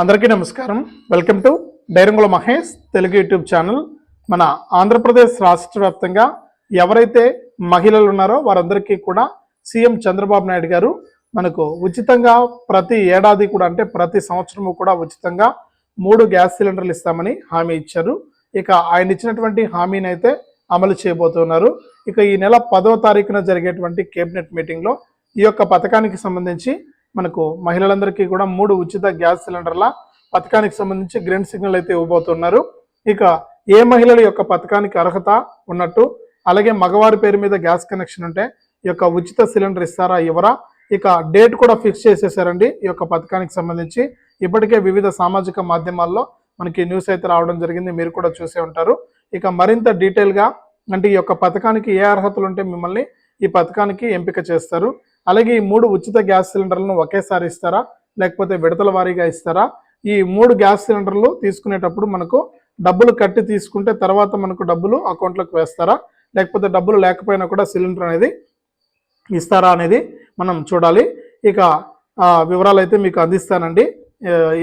అందరికీ నమస్కారం. Welcome to డైరంగుల మహేష్ తెలుగు యూట్యూబ్ ఛానల్. మన ఆంధ్రప్రదేశ్ రాష్ట్ర వ్యాప్తంగా ఎవరైతే మహిళలు ఉన్నారో వారందరికీ కూడా సీఎం చంద్రబాబు నాయుడు గారు మనకు ఉచితంగా ప్రతి ఏడాది కూడా అంటే ప్రతి సంవత్సరము కూడా ఉచితంగా మూడు గ్యాస్ సిలిండర్లు ఇస్తామని హామీ ఇచ్చారు. ఇక ఆయన ఇచ్చినటువంటి హామీని అయితే అమలు చేయబోతున్నారు. ఇక ఈ నెల పదో తారీఖున జరిగేటువంటి కేబినెట్ మీటింగ్లో ఈ యొక్క పథకానికి సంబంధించి మనకు మహిళలందరికీ కూడా మూడు ఉచిత గ్యాస్ సిలిండర్ల పథకానికి సంబంధించి గ్రీన్ సిగ్నల్ అయితే ఇవ్వబోతున్నారు. ఇక ఏ మహిళల యొక్క పథకానికి అర్హత ఉన్నట్టు అలాగే మగవారి పేరు మీద గ్యాస్ కనెక్షన్ ఉంటే ఈ యొక్క ఉచిత సిలిండర్ ఇస్తారా ఇవ్వరా? ఇక డేట్ కూడా ఫిక్స్ చేసేసారండి ఈ యొక్క పథకానికి సంబంధించి. ఇప్పటికే వివిధ సామాజిక మాధ్యమాల్లో మనకి న్యూస్ అయితే రావడం జరిగింది మీరు కూడా చూసే ఉంటారు. ఇక మరింత డీటెయిల్గా అంటే ఈ యొక్క పథకానికి ఏ అర్హతలు ఉంటే మిమ్మల్ని ఈ పథకానికి ఎంపిక చేస్తారు. అలాగే ఈ మూడు ఉచిత గ్యాస్ సిలిండర్లను ఒకేసారి ఇస్తారా? లేకపోతే విడతల వారీగా ఇస్తారా? ఈ మూడు గ్యాస్ సిలిండర్లు తీసుకునేటప్పుడు మనకు డబ్బులు కట్టి తీసుకుంటే తర్వాత మనకు డబ్బులు అకౌంట్లోకి వేస్తారా? లేకపోతే డబ్బులు లేకపోయినా కూడా సిలిండర్ అనేది ఇస్తారా అనేది మనం చూడాలి. ఇక ఆ, వివరాలు అయితే మీకు అందిస్తానండి.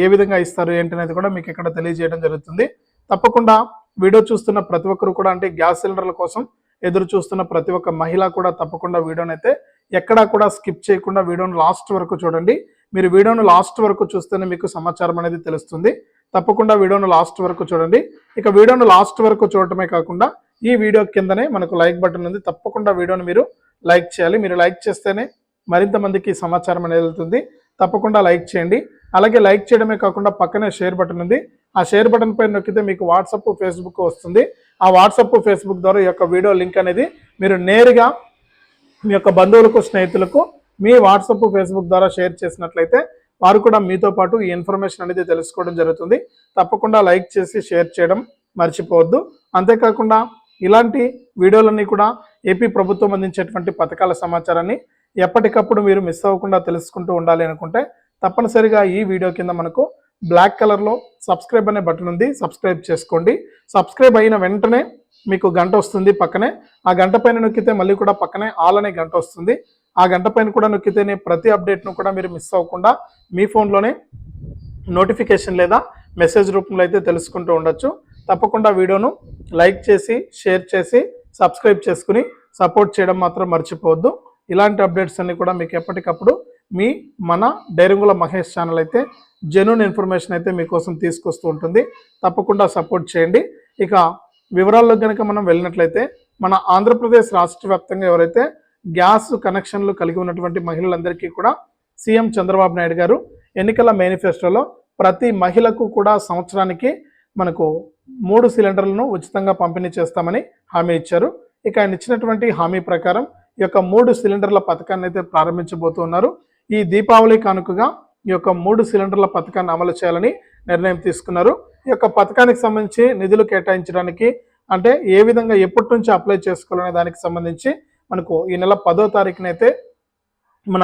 ఏ విధంగా ఇస్తారు ఏంటి అనేది కూడా మీకు ఇక్కడ తెలియజేయడం జరుగుతుంది. తప్పకుండా వీడియో చూస్తున్న ప్రతి ఒక్కరు కూడా అంటే గ్యాస్ సిలిండర్ల కోసం ఎదురు చూస్తున్న ప్రతి ఒక్క మహిళ కూడా తప్పకుండా వీడియోనైతే ఎక్కడా కూడా స్కిప్ చేయకుండా వీడియోను లాస్ట్ వరకు చూడండి. మీరు వీడియోను లాస్ట్ వరకు చూస్తేనే మీకు సమాచారం అనేది తెలుస్తుంది. తప్పకుండా వీడియోను లాస్ట్ వరకు చూడండి. ఇక వీడియోను లాస్ట్ వరకు చూడటమే కాకుండా ఈ వీడియో కిందనే మనకు లైక్ బటన్ ఉంది. తప్పకుండా వీడియోను మీరు లైక్ చేయాలి. మీరు లైక్ చేస్తేనే మరింత మందికి సమాచారం అనేది వెళ్తుంది. తప్పకుండా లైక్ చేయండి. అలాగే లైక్ చేయడమే కాకుండా పక్కనే షేర్ బటన్ ఉంది. ఆ షేర్ బటన్ పైన నొక్కితే మీకు వాట్సాప్ ఫేస్బుక్ వస్తుంది. ఆ వాట్సాప్ ఫేస్బుక్ ద్వారా ఈ యొక్క వీడియో లింక్ అనేది మీరు నేరుగా మీ యొక్క బంధువులకు స్నేహితులకు మీ వాట్సాప్ ఫేస్బుక్ ద్వారా షేర్ చేసినట్లయితే వారు కూడా మీతో పాటు ఈ ఇన్ఫర్మేషన్ అనేది తెలుసుకోవడం జరుగుతుంది. తప్పకుండా లైక్ చేసి షేర్ చేయడం మర్చిపోవద్దు. అంతేకాకుండా ఇలాంటి వీడియోలన్నీ కూడా ఏపీ ప్రభుత్వం అందించేటువంటి పథకాల సమాచారాన్ని ఎప్పటికప్పుడు మీరు మిస్ అవ్వకుండా తెలుసుకుంటూ ఉండాలి అనుకుంటే తప్పనిసరిగా ఈ వీడియో కింద మనకు బ్లాక్ కలర్లో సబ్స్క్రైబ్ అనే బటన్ ఉంది సబ్స్క్రైబ్ చేసుకోండి. సబ్స్క్రైబ్ అయిన వెంటనే మీకు గంట వస్తుంది పక్కనే. ఆ గంట పైన నొక్కితే మళ్ళీ కూడా పక్కనే ఆల్ అనే గంట వస్తుంది. ఆ గంట పైన కూడా నొక్కితేనే ప్రతి అప్డేట్ను కూడా మీరు మిస్ అవ్వకుండా మీ ఫోన్లోనే నోటిఫికేషన్ లేదా మెసేజ్ రూపంలో అయితే తెలుసుకుంటూ ఉండొచ్చు. తప్పకుండా వీడియోను లైక్ చేసి షేర్ చేసి సబ్స్క్రైబ్ చేసుకుని సపోర్ట్ చేయడం మాత్రం మర్చిపోవద్దు. ఇలాంటి అప్డేట్స్ అన్ని కూడా మీకు ఎప్పటికప్పుడు మీ మన డైరంగుల మహేష్ ఛానల్ అయితే జెన్యున్ ఇన్ఫర్మేషన్ అయితే మీకోసం తీసుకొస్తూ ఉంటుంది. తప్పకుండా సపోర్ట్ చేయండి. ఇక వివరాల్లో కనుక మనం వెళ్ళినట్లయితే మన ఆంధ్రప్రదేశ్ రాష్ట్ర వ్యాప్తంగా ఎవరైతే గ్యాస్ కనెక్షన్లు కలిగి ఉన్నటువంటి మహిళలందరికీ కూడా సీఎం చంద్రబాబు నాయుడు గారు ఎన్నికల మేనిఫెస్టోలో ప్రతి మహిళకు కూడా సంవత్సరానికి మనకు మూడు సిలిండర్లను ఉచితంగా పంపిణీ చేస్తామని హామీ ఇచ్చారు. ఇక ఆయన ఇచ్చినటువంటి హామీ ప్రకారం ఈ యొక్క మూడు సిలిండర్ల పథకాన్ని అయితే ప్రారంభించబోతున్నారు. ఈ దీపావళి కానుకగా ఈ యొక్క మూడు సిలిండర్ల పథకాన్ని అమలు చేయాలని నిర్ణయం తీసుకున్నారు. ఈ యొక్క పథకానికి సంబంధించి నిధులు కేటాయించడానికి అంటే ఏ విధంగా ఎప్పటి నుంచి అప్లై చేసుకోవాలనే దానికి సంబంధించి మనకు ఈ నెల పదో తారీఖునైతే మన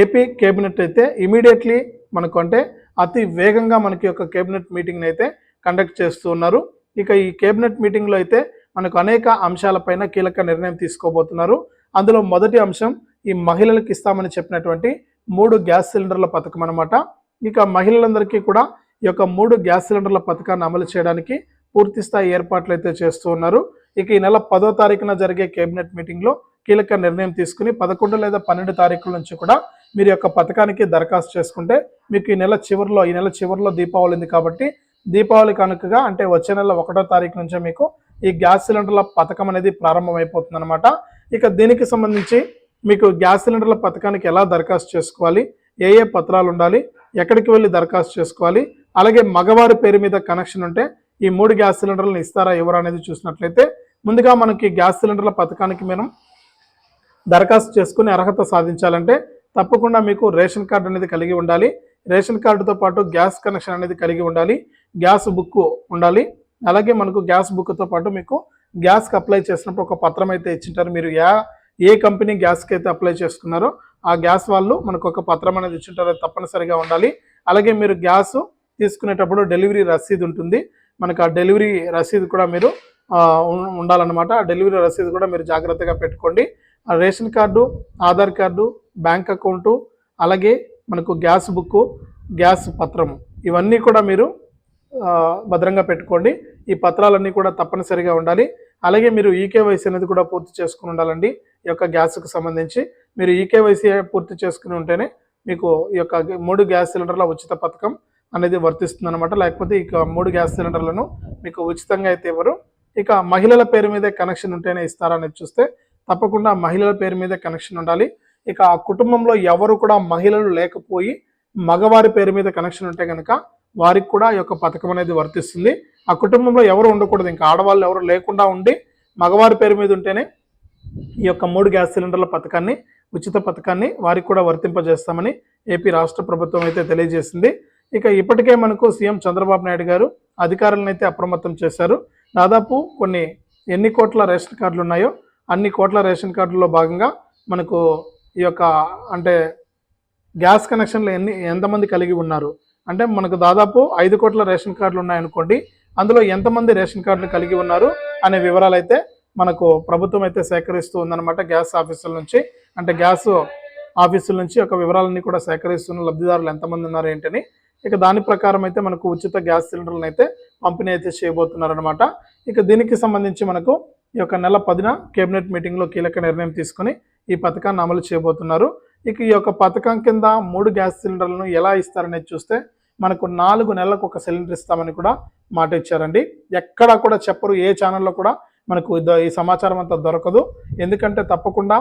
ఏపీ కేబినెట్ అయితే ఇమీడియట్లీ మనకు అంటే అతి వేగంగా మనకి యొక్క కేబినెట్ మీటింగ్ని అయితే కండక్ట్ చేస్తూ ఉన్నారు. ఇక ఈ కేబినెట్ మీటింగ్లో అయితే మనకు అనేక అంశాలపైన కీలక నిర్ణయం తీసుకోబోతున్నారు. అందులో మొదటి అంశం ఈ మహిళలకు ఇస్తామని చెప్పినటువంటి మూడు గ్యాస్ సిలిండర్ల పథకం అనమాట ఇక మహిళలందరికీ కూడా ఈ యొక్క మూడు గ్యాస్ సిలిండర్ల పథకాన్ని అమలు చేయడానికి పూర్తి స్థాయి ఏర్పాట్లు అయితే చేస్తూ ఉన్నారు. ఇక ఈ నెల పదో తారీఖున జరిగే కేబినెట్ మీటింగ్లో కీలక నిర్ణయం తీసుకుని పదకొండు లేదా పన్నెండు తారీఖుల నుంచి కూడా మీరు యొక్క పథకానికి దరఖాస్తు చేసుకుంటే మీకు ఈ నెల చివరిలో ఈ నెల చివరిలో దీపావళి ఉంది కాబట్టి దీపావళి కనుకగా అంటే వచ్చే నెల ఒకటో తారీఖు నుంచే మీకు ఈ గ్యాస్ సిలిండర్ల పథకం అనేది ప్రారంభమైపోతుంది అనమాట ఇక దీనికి సంబంధించి మీకు గ్యాస్ సిలిండర్ల పథకానికి ఎలా దరఖాస్తు చేసుకోవాలి? ఏ ఏ పత్రాలు ఉండాలి? ఎక్కడికి వెళ్ళి దరఖాస్తు చేసుకోవాలి? అలాగే మగవారి పేరు మీద కనెక్షన్ ఉంటే ఈ మూడు గ్యాస్ సిలిండర్లను ఇస్తారా ఎవరు అనేది చూసినట్లయితే ముందుగా మనకి గ్యాస్ సిలిండర్ల పథకానికి మనం దరఖాస్తు చేసుకుని అర్హత సాధించాలంటే తప్పకుండా మీకు రేషన్ కార్డు అనేది కలిగి ఉండాలి. రేషన్ కార్డుతో పాటు గ్యాస్ కనెక్షన్ అనేది కలిగి ఉండాలి. గ్యాస్ బుక్ ఉండాలి. అలాగే మనకు గ్యాస్ బుక్తో పాటు మీకు గ్యాస్కి అప్లై చేసినప్పుడు ఒక పత్రం అయితే ఇచ్చింటారు. మీరు యా ఏ కంపెనీ గ్యాస్కి అయితే అప్లై చేసుకున్నారో ఆ గ్యాస్ వాళ్ళు మనకు ఒక పత్రం అనేది ఇచ్చుంటారో అది తప్పనిసరిగా ఉండాలి. అలాగే మీరు గ్యాస్ తీసుకునేటప్పుడు డెలివరీ రసీదు ఉంటుంది. మనకు ఆ డెలివరీ రసీదు కూడా మీరు ఉండాలన్నమాట. ఆ డెలివరీ రసీదు కూడా మీరు జాగ్రత్తగా పెట్టుకోండి. ఆ ration card Aadhaar card bank account అలాగే మనకు గ్యాస్ బుక్ గ్యాస్ పత్రము ఇవన్నీ కూడా మీరు భద్రంగా పెట్టుకోండి. ఈ పత్రాలన్నీ కూడా తప్పనిసరిగా ఉండాలి. అలాగే మీరు ఈకేవైసీ అనేది కూడా పూర్తి చేసుకుని ఉండాలండి. ఈ యొక్క గ్యాస్కు సంబంధించి మీరు ఈకేవైసీ పూర్తి చేసుకుని ఉంటేనే మీకు ఈ యొక్క మూడు గ్యాస్ సిలిండర్ల ఉచిత పథకం అనేది వర్తిస్తుంది అనమాట లేకపోతే ఇక మూడు గ్యాస్ సిలిండర్లను మీకు ఉచితంగా అయితే ఇవ్వరు. ఇక మహిళల పేరు మీదే కనెక్షన్ ఉంటేనే ఇస్తారనేది చూస్తే తప్పకుండా మహిళల పేరు మీదే కనెక్షన్ ఉండాలి. ఇక ఆ కుటుంబంలో ఎవరు కూడా మహిళలు లేకపోయి మగవారి పేరు మీద కనెక్షన్ ఉంటే కనుక వారికి కూడా ఈ యొక్క పథకం అనేది వర్తిస్తుంది. ఆ కుటుంబంలో ఎవరు ఉండకూడదు. ఇంకా ఆడవాళ్ళు ఎవరు లేకుండా ఉండి మగవారి పేరు మీద ఉంటేనే ఈ యొక్క మూడు గ్యాస్ సిలిండర్ల పథకాన్ని ఉచిత పథకాన్ని వారికి కూడా వర్తింపజేస్తామని ఏపీ రాష్ట్ర ప్రభుత్వం అయితే తెలియజేసింది. ఇక ఇప్పటికే మనకు సీఎం చంద్రబాబు నాయుడు గారు అధికారులను అయితే అప్రమత్తం చేశారు. దాదాపు కొన్ని ఎన్ని కోట్ల రేషన్ కార్డులు ఉన్నాయో అన్ని కోట్ల రేషన్ కార్డుల్లో భాగంగా మనకు ఈ యొక్క అంటే గ్యాస్ కనెక్షన్లు ఎన్ని ఎంతమంది కలిగి ఉన్నారు? అంటే మనకు దాదాపు ఐదు కోట్ల రేషన్ కార్డులు ఉన్నాయనుకోండి అందులో ఎంతమంది రేషన్ కార్డులు కలిగి ఉన్నారు అనే వివరాలు అయితే మనకు ప్రభుత్వం అయితే సేకరిస్తూ ఉందన్నమాట గ్యాస్ ఆఫీసుల నుంచి. అంటే గ్యాస్ ఆఫీసుల నుంచి ఒక వివరాలన్నీ కూడా సేకరిస్తున్న లబ్ధిదారులు ఎంతమంది ఉన్నారు ఏంటని. ఇక దాని ప్రకారం అయితే మనకు ఉచిత గ్యాస్ సిలిండర్లను అయితే పంపిణీ అయితే చేయబోతున్నారనమాట ఇక దీనికి సంబంధించి మనకు ఈ యొక్క నెల పదిన కేబినెట్ మీటింగ్లో కీలక నిర్ణయం తీసుకుని ఈ పథకాన్ని అమలు చేయబోతున్నారు. ఇక ఈ యొక్క పథకం కింద మూడు గ్యాస్ సిలిండర్లను ఎలా ఇస్తారనేది చూస్తే మనకు నాలుగు నెలలకు ఒక సిలిండర్ ఇస్తామని కూడా మాట ఇచ్చారండి. ఎక్కడా కూడా చెప్పరు ఏ ఛానల్లో కూడా మనకు ఈ సమాచారం అంతా దొరకదు. ఎందుకంటే తప్పకుండా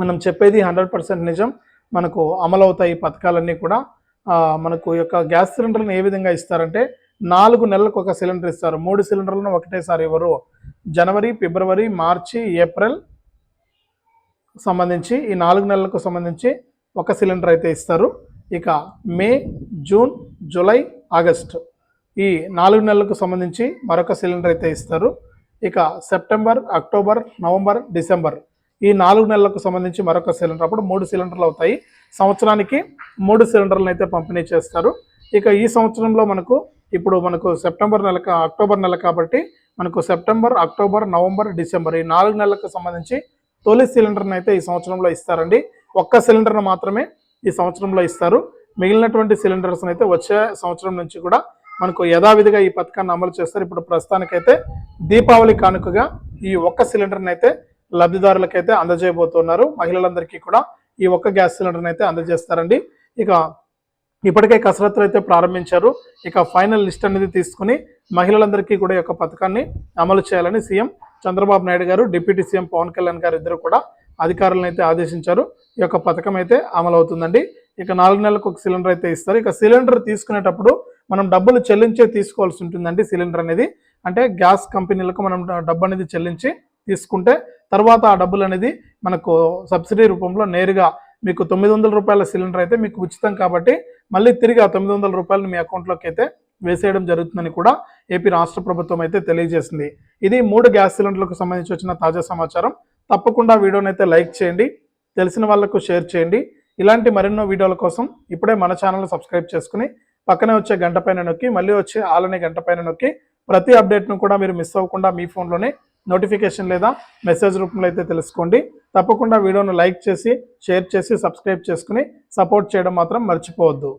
మనం చెప్పేది హండ్రెడ్ పర్సెంట్ నిజం. మనకు అమలవుతాయి ఈ పథకాలన్నీ కూడా. మనకు ఈ యొక్క గ్యాస్ సిలిండర్లను ఏ విధంగా ఇస్తారంటే నాలుగు నెలలకు ఒక సిలిండర్ ఇస్తారు. మూడు సిలిండర్లను ఒకటేసారి ఇవ్వరు జనవరి ఫిబ్రవరి మార్చి ఏప్రిల్ సంబంధించి ఈ నాలుగు నెలలకు సంబంధించి ఒక సిలిండర్ అయితే ఇస్తారు. ఇక మే జూన్ జూలై ఆగస్టు ఈ నాలుగు నెలలకు సంబంధించి మరొక సిలిండర్ అయితే ఇస్తారు. ఇక సెప్టెంబర్ అక్టోబర్ నవంబర్ డిసెంబర్ ఈ నాలుగు నెలలకు సంబంధించి మరొక సిలిండర్. అప్పుడు మూడు సిలిండర్లు అవుతాయి. సంవత్సరానికి మూడు సిలిండర్లను అయితే పంపిణీ చేస్తారు. ఇక ఈ సంవత్సరంలో మనకు ఇప్పుడు మనకు సెప్టెంబర్ నెల అక్టోబర్ నెల కాబట్టి మనకు సెప్టెంబర్ అక్టోబర్ నవంబర్ డిసెంబర్ ఈ నాలుగు నెలలకు సంబంధించి తొలి సిలిండర్ని అయితే ఈ సంవత్సరంలో ఇస్తారండి. ఒక్క సిలిండర్ను మాత్రమే ఈ సంవత్సరంలో ఇస్తారు. మిగిలినటువంటి సిలిండర్స్ని అయితే వచ్చే సంవత్సరం నుంచి కూడా మనకు యథావిధిగా ఈ పథకాన్ని అమలు చేస్తారు. ఇప్పుడు ప్రస్తుతానికైతే దీపావళి కానుకగా ఈ ఒక్క సిలిండర్ని అయితే లబ్ధిదారులకైతే అందజేయబోతున్నారు. మహిళలందరికీ కూడా ఈ ఒక్క గ్యాస్ సిలిండర్ని అయితే అందజేస్తారండి. ఇక ఇప్పటికే కసరత్తులు అయితే ప్రారంభించారు. ఇక ఫైనల్ లిస్ట్ అనేది తీసుకుని మహిళలందరికీ కూడా ఈ యొక్క పథకాన్ని అమలు చేయాలని సీఎం చంద్రబాబు నాయుడు గారు డిప్యూటీ సీఎం పవన్ కళ్యాణ్ గారు ఇద్దరు కూడా అధికారులను అయితే ఆదేశించారు. ఈ యొక్క పథకం అయితే అమలు అవుతుందండి ఇక నాలుగు నెలలకు ఒక సిలిండర్ అయితే ఇస్తారు. ఇక సిలిండర్ తీసుకునేటప్పుడు మనం డబ్బులు చెల్లించే తీసుకోవాల్సి ఉంటుందండి సిలిండర్ అనేది. అంటే గ్యాస్ కంపెనీలకు మనం డబ్బు అనేది చెల్లించి తీసుకుంటే తర్వాత ఆ డబ్బులు అనేది మనకు సబ్సిడీ రూపంలో నేరుగా మీకు తొమ్మిది వందల రూపాయల సిలిండర్ అయితే మీకు ఉచితం కాబట్టి మళ్ళీ తిరిగి ఆ తొమ్మిది వందల రూపాయలు మీ అకౌంట్లోకి అయితే వేసేయడం జరుగుతుందని కూడా ఏపీ రాష్ట్ర ప్రభుత్వం అయితే తెలియజేసింది. ఇది మూడు గ్యాస్ సిలిండర్లకు సంబంధించి వచ్చిన తాజా సమాచారం. తప్పకుండా వీడియోని అయితే లైక్ చేయండి తెలిసిన వాళ్ళకు షేర్ చేయండి. ఇలాంటి మరెన్నో వీడియోల కోసం ఇప్పుడే మన ఛానల్ సబ్స్క్రైబ్ చేసుకుని పక్కనే వచ్చే గంట పైన నొక్కి మళ్ళీ వచ్చే ఆలనే గంట పైన నొక్కి ప్రతి అప్డేట్ను కూడా మీరు మిస్ అవ్వకుండా మీ ఫోన్లోనే నోటిఫికేషన్ లేదా మెసేజ్ రూపంలో అయితే తెలుసుకోండి. తప్పకుండా వీడియోను లైక్ చేసి షేర్ చేసి సబ్స్క్రైబ్ చేసుకుని సపోర్ట్ చేయడం మాత్రం మర్చిపోవద్దు.